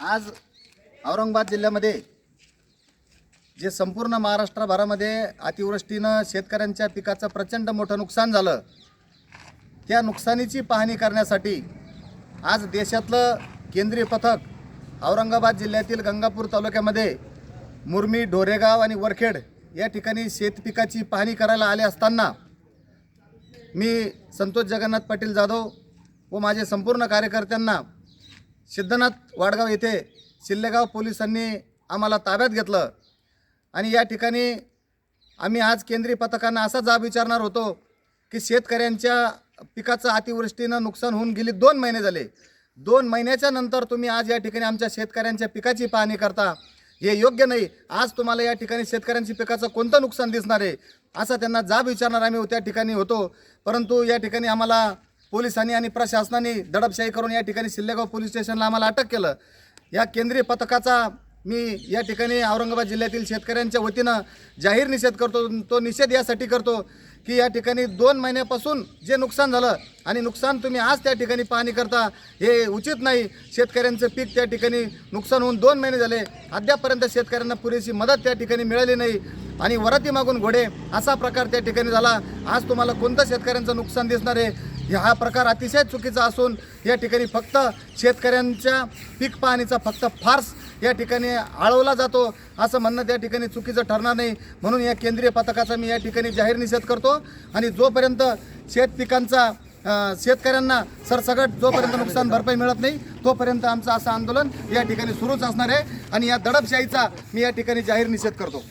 आज औरंगाबाद जिल्ह्यामध्ये जे संपूर्ण महाराष्ट्रभरामध्ये अतिवृष्टीनं शेतकऱ्यांच्या पिकाचं प्रचंड मोठं नुकसान झालं त्या नुकसानीची पाहणी करण्यासाठी आज देशातलं केंद्रीय पथक औरंगाबाद जिल्ह्यातील गंगापूर तालुक्यामध्ये मुरमी ढोरेगाव आणि वरखेड या ठिकाणी शेतपिकाची पाहणी करायला आले असताना मी संतोष जगन्नाथ पाटील जाधव व माझे संपूर्ण कार्यकर्त्यांना सिद्धनाथ वाडगाव येथे शिल्लेगाव पोलिसांनी आम्हाला ताब्यात घेतलं. आणि या ठिकाणी आम्ही आज केंद्रीय पथकांना असा जाब विचारणार होतो की शेतकऱ्यांच्या पिकाचं अतिवृष्टीनं नुकसान होऊन गेली दोन महिने झाले. दोन महिन्याच्या नंतर तुम्ही आज या ठिकाणी आमच्या शेतकऱ्यांच्या पिकाची पाहणी करता. हे योग्य नाही. आज तुम्हाला या ठिकाणी शेतकऱ्यांची पिकाचं कोणतं नुकसान दिसणार आहे? असा त्यांना जाब विचारणार आम्ही त्या ठिकाणी होतो. परंतु या ठिकाणी आम्हाला पोलिसांनी आणि प्रशासनाने दडपशाही करून या ठिकाणी सिल्लेगाव पोलीस स्टेशनला आम्हाला अटक केलं. या केंद्रीय पथकाचा मी या ठिकाणी औरंगाबाद जिल्ह्यातील शेतकऱ्यांच्या वतीनं जाहीर निषेध करतो. तो निषेध यासाठी करतो की या ठिकाणी दोन महिन्यापासून जे नुकसान झालं आणि नुकसान तुम्ही आज त्या ठिकाणी पाहणी करता हे उचित नाही. शेतकऱ्यांचं पीक त्या ठिकाणी नुकसान होऊन दोन महिने झाले. अद्यापर्यंत शेतकऱ्यांना पुरेशी मदत त्या ठिकाणी मिळाली नाही आणि वराती मागून घोडे असा प्रकार त्या ठिकाणी झाला. आज तुम्हाला कोणतं शेतकऱ्यांचं नुकसान दिसणार आहे? हा प्रकार अतिशय चुकीचा असून या ठिकाणी फक्त शेतकऱ्यांच्या पीक पाहणीचा फक्त फार्स या ठिकाणी आळवला जातो असं म्हणणं त्या ठिकाणी चुकीचं ठरणार नाही. म्हणून या केंद्रीय पथकाचा मी या ठिकाणी जाहीर निषेध करतो आणि जोपर्यंत शेत पिकांचा शेतकऱ्यांना सरसकट जोपर्यंत नुकसान भरपाई मिळत नाही तोपर्यंत आमचं असं आंदोलन या ठिकाणी सुरूच असणार आहे. आणि या दडपशाहीचा मी या ठिकाणी जाहीर निषेध करतो.